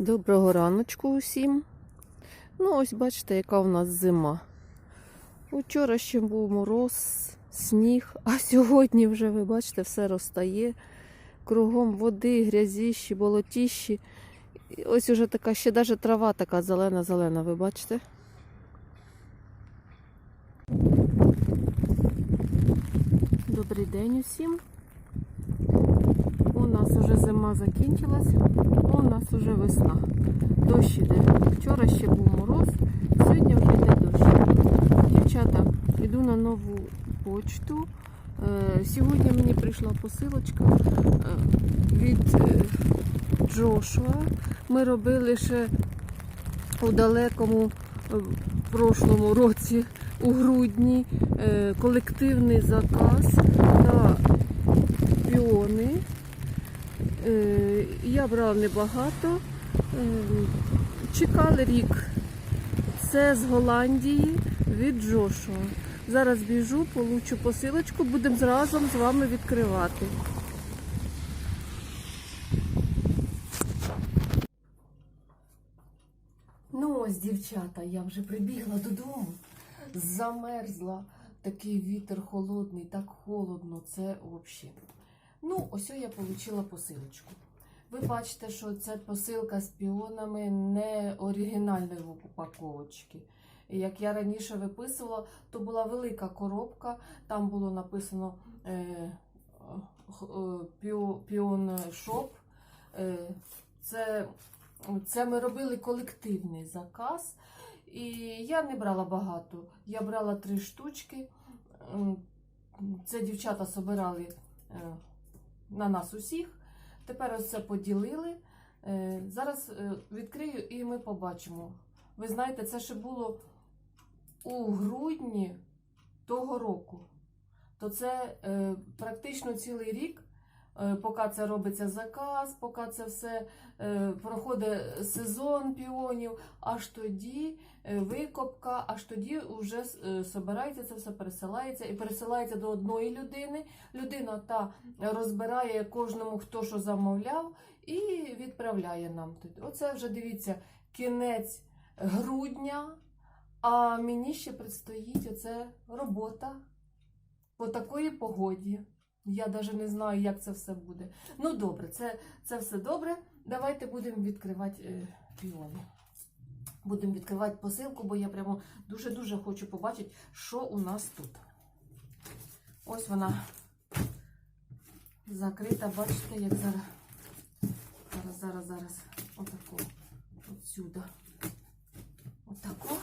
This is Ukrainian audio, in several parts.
Доброго раночку усім. Ну, ось бачите, яка у нас зима. Учора ще був мороз, сніг, а сьогодні вже, ви бачите, все розтає. Кругом води, грязіші, болотіші. І ось уже така, ще навіть трава така зелена-зелена, ви бачите? Добрий день усім. Нас уже зима закінчилась, у нас уже весна. Дощ іде. Вчора ще був мороз, сьогодні вже йде дощ. Дівчата, йду на нову почту. Е, Сьогодні мені прийшла посилочка е, від е, Джошуа. Ми робили ще у далекому прошлому році, у грудні, колективний заказ на піони. Е, Я брала небагато. Е, Чекали рік. Це з Голландії від Джошуа. Зараз біжу, получу посилочку, будемо разом з вами відкривати. Ну ось, дівчата, я вже прибігла додому. Замерзла. Такий вітер холодний, так холодно, це взагалі. Ну, ось я отримала посилочку. Ви бачите, що це посилка з піонами не оригінальної упаковочки. Як я раніше виписувала, то була велика коробка, там було написано е, е, піон шоп. Е, це, це ми робили колективний заказ. І я не брала багато. Я брала три штучки. Це дівчата собирали е, на нас усіх. Тепер ось це поділили. Е, Зараз е, відкрию і ми побачимо. Ви знаєте, це ще було у грудні того року. То це е, практично цілий рік, поки це робиться заказ, поки це все е, проходить сезон піонів, аж тоді е, викопка, аж тоді вже е, собирається це все пересилається і пересилається до одної людини. Людина та розбирає кожному, хто що замовляв, і відправляє нам тут. Оце вже дивіться кінець грудня. А мені ще предстоїть оце робота по такої погоді. Я навіть не знаю, як це все буде. Ну, добре, це, це все добре. Давайте будемо відкривати е, піони. Будемо відкривати посилку, бо я прямо дуже-дуже хочу побачити, що у нас тут. Ось вона закрита, бачите, як зараз. Зараз, зараз, зараз. Отако. Отсюда. Отако.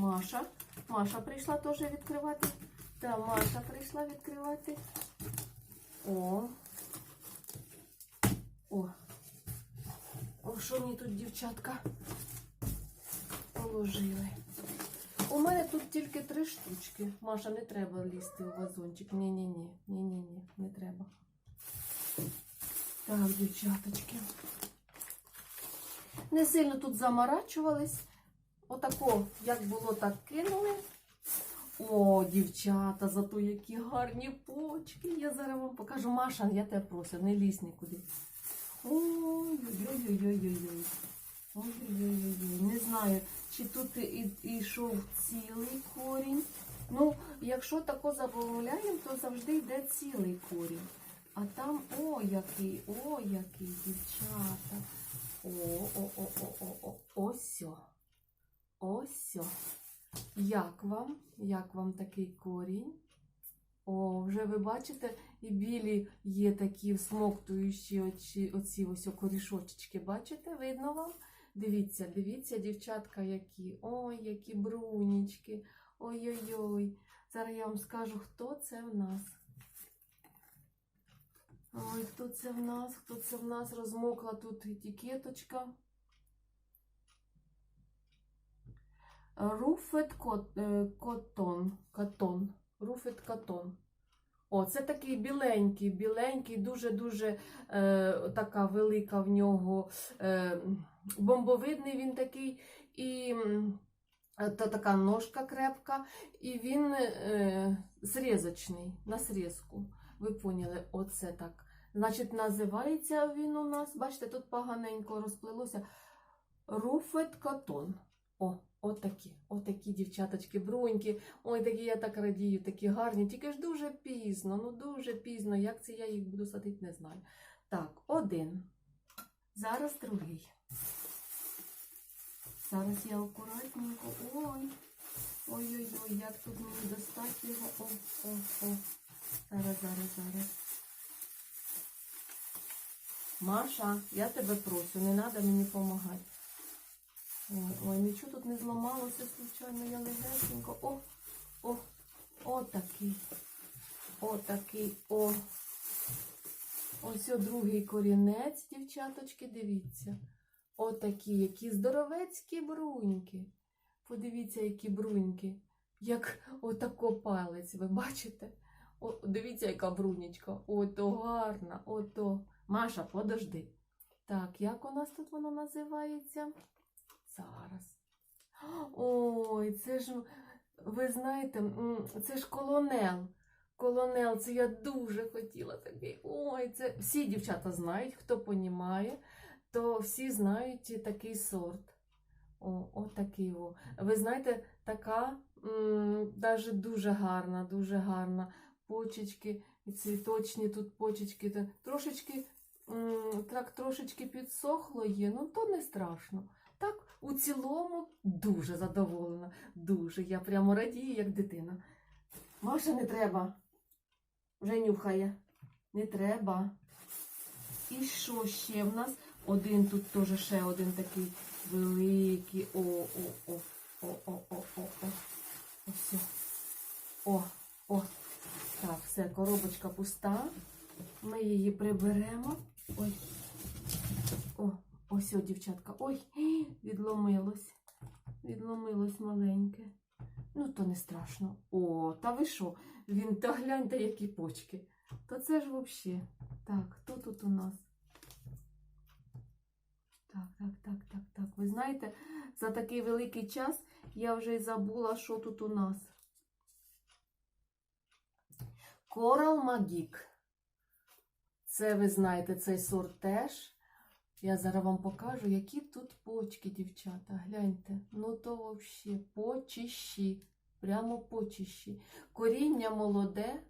Маша. Маша прийшла теж відкривати. Та Маша прийшла відкривати. О. О. О, що мені тут дівчатка положили. У мене тут тільки три штучки. Маша, не треба лізти у вазончик. Ні-ні-ні. Ні-ні-ні, не треба. Так, дівчаточки. Не сильно тут заморачувались. Отако, як було, так кинули. О, дівчата, зато які гарні почки. Я зараз вам покажу. Маша, я тебе прошу, не лізь нікуди. Ой-ой-ой-ой-ой. Ой-ой-ой-ой. Не знаю, чи тут і, йшов цілий корінь. Ну, якщо тако замовляємо, то завжди йде цілий корінь. А там, о, який, о, який, дівчата. О, о, о, о, о, о, ось. Ось. Як вам? Як вам такий корінь? О, вже ви бачите, і білі є такі всмоктуючі оці, оці ось корішочечки. Бачите, видно вам? Дивіться, дивіться, дівчатка, які. Ой, які брунічки. Ой-ой-ой. Зараз я вам скажу, хто це в нас. Ой, хто це в нас? Хто це в нас? Розмокла тут етикеточка. Руфет е, котон. Катон. Руфет катон. О, це такий біленький, біленький, дуже-дуже е, така велика в нього е, бомбовидний він такий, і е, та така ножка крепка, і він е, срізочний, на срізку. ви поняли, оце так. Значить, називається він у нас, бачите, тут поганенько розплилося. Руфет Катон. О, отакі, отакі дівчаточки, бруньки. Ой, такі я так радію, такі гарні. Тільки ж дуже пізно, ну дуже пізно. Як це я їх буду садити, не знаю. Так, один. Зараз другий. Зараз я акуратненько. Ой. Ой-ой-ой, як тут мені достати його. О, о, о. Зараз, зараз, зараз. Маша, я тебе прошу, не треба мені допомагати. Ой, нічого тут не зламалося, случайно, я легесенько. О, о, о такий. О такий, о. Ось о другий корінець, дівчаточки, дивіться. Отакі, які здоровецькі бруньки. Подивіться, які бруньки. Як отако палець, ви бачите? О, дивіться, яка брунечка. Ото гарна, ото. Маша, подожди. Так, як у нас тут воно називається? Зараз. Ой, це ж, ви знаєте, це ж колонел. Колонел, це я дуже хотіла такий. Ой, це всі дівчата знають, хто понімає, то всі знають такий сорт. О, отакий о. Ви знаєте, така даже дуже гарна, дуже гарна. Почечки, цвіточні тут почечки. Трошечки, так трошечки підсохло є, ну то не страшно. Так, у цілому дуже задоволена. Дуже. Я прямо радію, як дитина. Маша, не треба. Вже нюхає. Не треба. І що ще в нас? Один тут теж ще один такий великий. О, о, о, о, о, о, о, о. Ось. О, о. Так, все, коробочка пуста. Ми її приберемо. Ой. Ось, дівчатка. Ой, відломилось. Відломилось маленьке. Ну, то не страшно. О, та ви що? Він та гляньте, які почки. То це ж взагалі. Так, хто тут у нас? Так, так, так, так, так. Ви знаєте, за такий великий час я вже й забула, що тут у нас. Корал Магік. Це ви знаєте, цей сорт теж. Я зараз вам покажу, які тут почки, дівчата. Гляньте. Ну то взагалі почищі. Прямо почищі. Коріння молоде,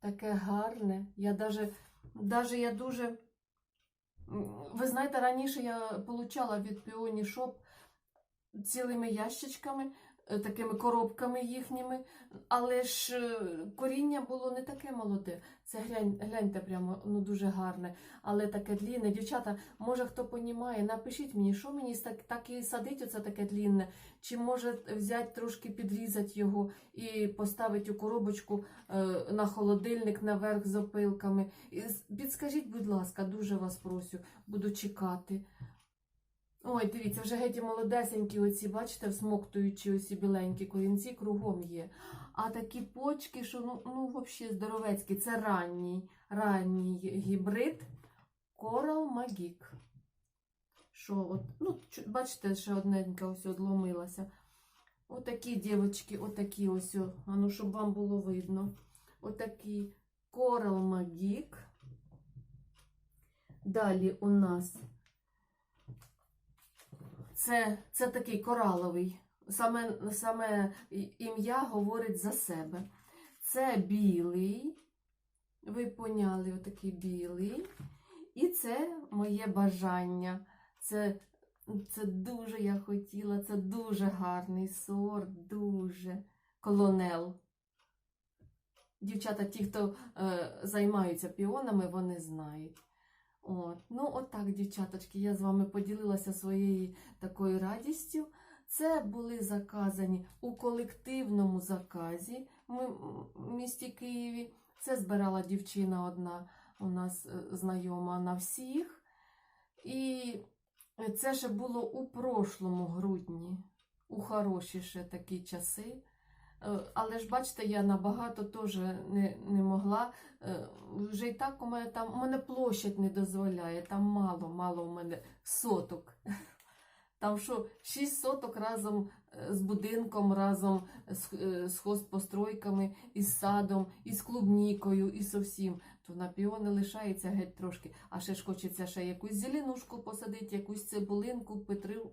таке гарне. Я даже, даже я дуже. Ви знаєте, раніше я получала від Піоні Шоп цілими ящичками, такими коробками їхніми, але ж е, коріння було не таке молоде. Це глянь, гляньте прямо ну дуже гарне, але таке длінне. Дівчата, може хто понімає, напишіть мені, що мені так, так і садить оце таке длінне, чи може взяти трошки підрізати його і поставити у коробочку е, на холодильник наверх з опилками. Підскажіть, будь ласка, дуже вас прошу, буду чекати. Ой, дивіться, вже геть молодесенькі оці, бачите, всмоктуючі оці біленькі корінці кругом є. А такі почки, що ну, ну взагалі здоровецькі, це ранній, ранній гібрид Coral Magic. Що, от, ну, бачите, ще одненька ось одломилася. Отакі дівчатки, отакі ось, а ну, щоб вам було видно. Отакі Coral Magic. Далі у нас це, це такий кораловий. Саме, саме ім'я говорить за себе. Це білий. Ви поняли, отакий білий. І це моє бажання. Це, це дуже я хотіла, це дуже гарний сорт, дуже колонел. Дівчата, ті, хто е, займаються піонами, вони знають. От. Ну, отак, дівчаточки, я з вами поділилася своєю такою радістю. Це були заказані у колективному заказі в місті Києві. Це збирала дівчина одна у нас е, знайома на всіх. І це ще було у прошлому грудні, у хороші ще такі часи. Е, Але ж бачите, я набагато теж не, не могла. Е, Вже і так у мене там у мене площадь не дозволяє, там мало, мало у мене соток. Там що 6 соток разом е, з будинком, разом е, з хозпостройками, із садом, із клубнікою, і со всім. То на піони лишається геть трошки. А ще ж хочеться ще якусь зеленушку посадити, якусь цибулинку,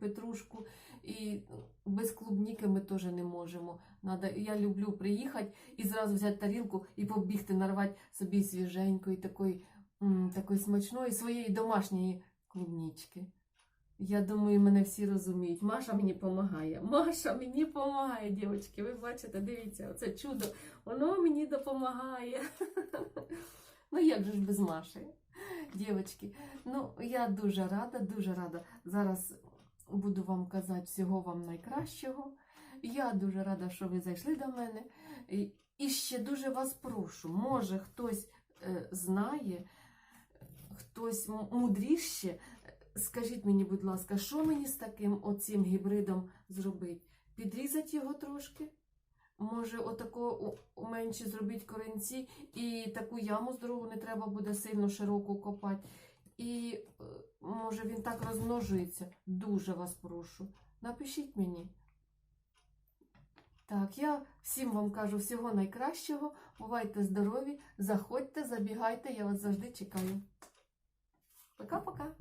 петрушку. І без клубніки ми теж не можемо. Надо, я люблю приїхати і зразу взяти тарілку і побігти, нарвати собі свіженької, такої, такої смачної, своєї домашньої клубнічки. Я думаю, мене всі розуміють. Маша мені допомагає. Маша мені допомагає, дівчатки. Ви бачите, дивіться, оце чудо. Воно мені допомагає. Ну як же ж без Маші? Дівчатки, ну я дуже рада, дуже рада. Зараз буду вам казати всього вам найкращого. Я дуже рада, що ви зайшли до мене. І- ще дуже вас прошу, може хтось е, знає, хтось м- мудріще. Скажіть мені, будь ласка, що мені з таким оцим гібридом зробити? Підрізати його трошки? Може, отако менше зробити корінці і таку яму здорову не треба буде сильно широко копати. І е, може він так розмножується. Дуже вас прошу. Напишіть мені. Так, я всім вам кажу всього найкращого. Бувайте здорові, заходьте, забігайте, я вас завжди чекаю. Пока-пока.